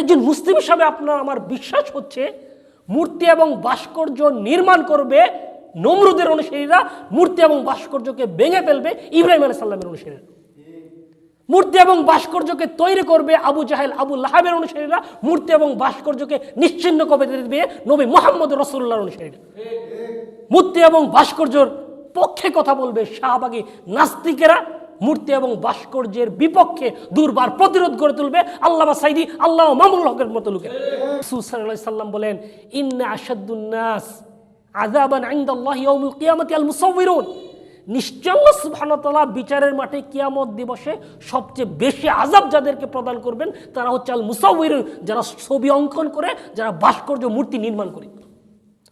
একজন মুসলিম হিসাবে আপনার আমার বিশ্বাস হচ্ছে, মূর্তি এবং ভাস্কর্য নির্মাণ করবে নমরুদের অনুসারীরা, মূর্তি এবং ভাস্কর্যকে ভেঙে ফেলবে ইব্রাহিম আলাইহিস সাল্লামের অনুসারীরা। মূর্তি এবং ভাস্কর্যকে তৈরি করবে আবু জাহেল, আবু লাহাবের অনুসারীরা, মূর্তি এবং ভাস্কর্যকে নিশ্চিন্ন করে দেবে নবী মোহাম্মদ রসুল্লাহর অনুসারীরা। মূর্তি এবং ভাস্কর্যর পক্ষে কথা বলবে শাহবাগী নাস্তিকেরা। মূর্তি এবং ভাস্কর্যের বিপক্ষে দুর্বার প্রতিরোধ গড়ে তুলবে আল্লাহ সাইদি আল্লাহ মামুল হকের মতো লোকের। রাসূল সাল্লাল্লাহু আলাইহি সাল্লাম বলেন, ইন্না ইনদাল্লাহি ইয়াউমুল কিয়ামাতি আল মুসাউবিরুন। নিশ্চয় তাআলা বিচারের মাঠে কিয়ামত দিবসে সবচেয়ে বেশি আযাব যাদেরকে প্রদান করবেন, তারা হচ্ছে আল মুসাউবিরুন, যারা ছবি অঙ্কন করে, যারা ভাস্কর্য মূর্তি নির্মাণ করে।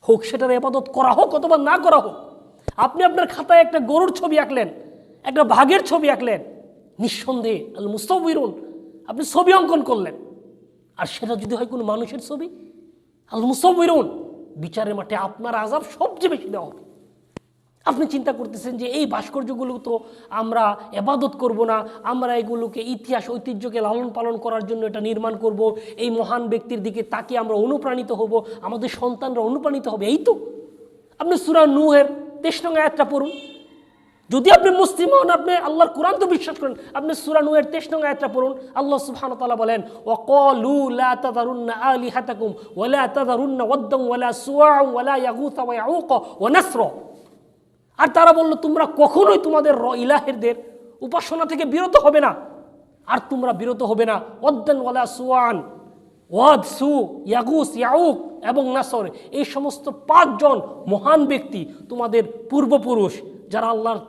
হোক সেটার এবাদত করা হোক অথবা না করা হোক, আপনি আপনার খাতায় একটা গরুর ছবি আঁকলেন একটা বাঘের ছবি আঁকলেন। নিঃসন্দেহে, আল মুস্তাবিরুন আপনি ছবি অঙ্কন করলেন। আর সেটা যদি হয় কোনো মানুষের ছবি? আল মুস্তাবিরুন বিচারের মাঠে আপনার আজাব সবচেয়ে বেশি দেওয়া হবে। আপনি চিন্তা করতেছেন যে এই ভাস্কর্যগুলো তো আমরা এবাদত করব না, আমরা এগুলোকে ইতিহাস, ঐতিহ্যকে লালন পালন করার জন্য এটা নির্মাণ করব, এই মহান ব্যক্তির দিকে তাকে আমরা অনুপ্রাণিত হব, আমাদের সন্তানরা অনুপ্রাণিত হবে, এই তো। আপনি সুরা নূহের নং আয়াতটা পড়ুন। যদি আপনি মুসলিম হন, আপনি আল্লাহর কোরআন তো বিশ্বাস করেন। আপনি সুরা নূহের তেইশ নং আয়াতটা পড়ুন। আল্লাহ সুবহানাহু ওয়া তাআলা বলেন, ওয়াকালু লা তাযারুন্না আলিহাতাকুম ওয়ালা তাযারুন্না ওয়াদ্দাম ওয়ালা সুওয়া ওয়ালা ইয়াগুথা ওয়া ইয়াউক ওয়া নাসরা। আর তারা বলল, তোমরা কখনোই তোমাদের র, ইলাহেরদের উপাসনা থেকে বিরত হবে না। আর তোমরা বিরত হবে না। অদ্দান ওয়ালা সুয়ান ওয়াদ সু ইয়াগুস, ইয়াউক এবং নাসর। এই সমস্ত পাঁচজন মহান ব্যক্তি তোমাদের পূর্বপুরুষ, যারা আল্লাহর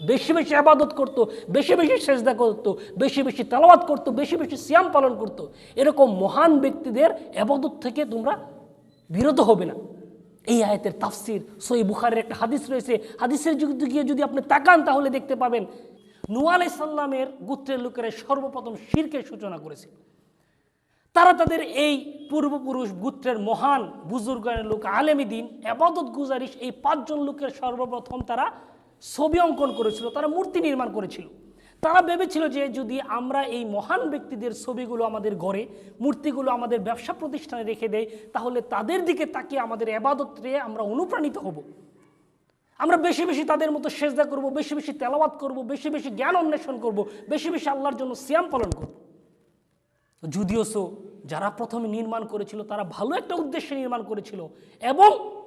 বেশি বেশি আবাদত করত, বেশি বেশি সেজদা করত, বেশি বেশি তালাবাত করত, বেশি বেশি সিয়াম পালন করত। এরকম মহান ব্যক্তিদের আবাদত থেকে তোমরা বিরত হবে না। এই আয়াতের তাফসির সই বুখারের একটা হাদিস রয়েছে। হাদিসের যুগে গিয়ে যদি আপনি তাকান, তাহলে দেখতে পাবেন নুয়া আলাই সাল্লামের গোত্রের লোকেরা সর্বপ্রথম শিরকের সূচনা করেছে। তারা তাদের এই পূর্বপুরুষ গোত্রের মহান বুজুর্গের লোক, আলেমী দিন, আবাদত গুজারিশ, এই পাঁচজন লোকের সর্বপ্রথম তারা ছবি অঙ্কন করেছিল, তারা মূর্তি নির্মাণ করেছিল। তারা ভেবেছিল যে যদি আমরা এই মহান ব্যক্তিদের ছবিগুলো আমাদের ঘরে, মূর্তিগুলো আমাদের ব্যবসা প্রতিষ্ঠানে রেখে দেয় তাহলে তাদের দিকে তাকিয়ে আমাদের আবাদত রে আমরা অনুপ্রাণিত হব। আমরা বেশি বেশি তাদের মতো সেজদা করব, বেশি বেশি তেলাওয়াত করব, বেশি বেশি জ্ঞান অন্বেষণ করব, বেশি বেশি আল্লাহর জন্য সিয়াম পালন করব। যদিও সো, যারা প্রথমে নির্মাণ করেছিল, তারা ভালো একটা উদ্দেশ্যে নির্মাণ করেছিল এবং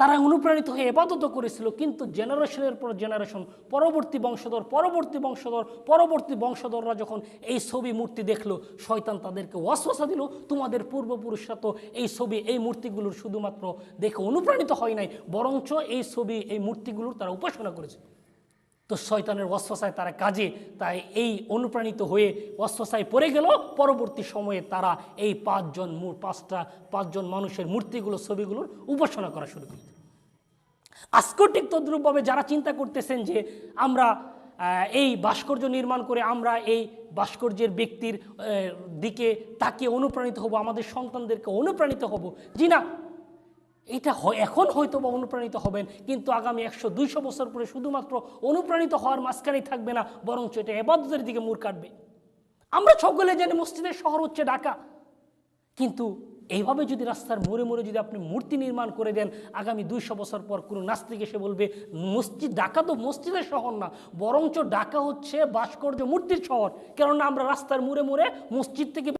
তারা অনুপ্রাণিত হয়ে এবাদত করেছিল, কিন্তু জেনারেশনের পর জেনারেশন পরবর্তী বংশধর পরবর্তী বংশধর, পরবর্তী বংশধররা যখন এই ছবি মূর্তি দেখল, শয়তান তাদেরকে ওয়াসওয়াসা দিল, তোমাদের পূর্বপুরুষরা তো এই ছবি, এই মূর্তিগুলোর শুধুমাত্র দেখে অনুপ্রাণিত হয় নাই, বরঞ্চ এই ছবি, এই মূর্তিগুলোর তারা উপাসনা করেছে। তো শয়তানের ওয়াসওয়াসায় তারা কাজে তাই এই অনুপ্রাণিত হয়ে ওয়াসওয়াসায় পড়ে গেল। পরবর্তী সময়ে তারা এই পাঁচজন পাঁচটা, পাঁচজন মানুষের মূর্তিগুলো, ছবিগুলোর উপাসনা করা শুরু করল আজকেও তদ্রূপভাবে যারা চিন্তা করতেছেন যে আমরা এই ভাস্কর্য নির্মাণ করে আমরা এই ভাস্কর্যের ব্যক্তির দিকে তাকে অনুপ্রাণিত হব, আমাদের সন্তানদেরকে অনুপ্রাণিত হব, জি না? এটা এখন হয়তো বা অনুপ্রাণিত হবেন, কিন্তু আগামী একশো দুইশো বছর পরে শুধুমাত্র অনুপ্রাণিত হওয়ার মাঝখানেই থাকবে না, বরঞ্চ এটা এবাদতের দিকে মুর কাটবে। আমরা সকলে জানি মসজিদের শহর হচ্ছে ঢাকা, কিন্তু এইভাবে যদি রাস্তার মোড়ে মোড়ে যদি আপনি মূর্তি নির্মাণ করে দেন, আগামী দুইশো বছর পর কোনো নাস্তিক এসে বলবে, মসজিদ ঢাকা তো মসজিদের শহর না, বরঞ্চ ঢাকা হচ্ছে ভাস্কর্য মূর্তির শহর। কেননা আমরা রাস্তার মোড়ে মোড়ে মসজিদ থেকে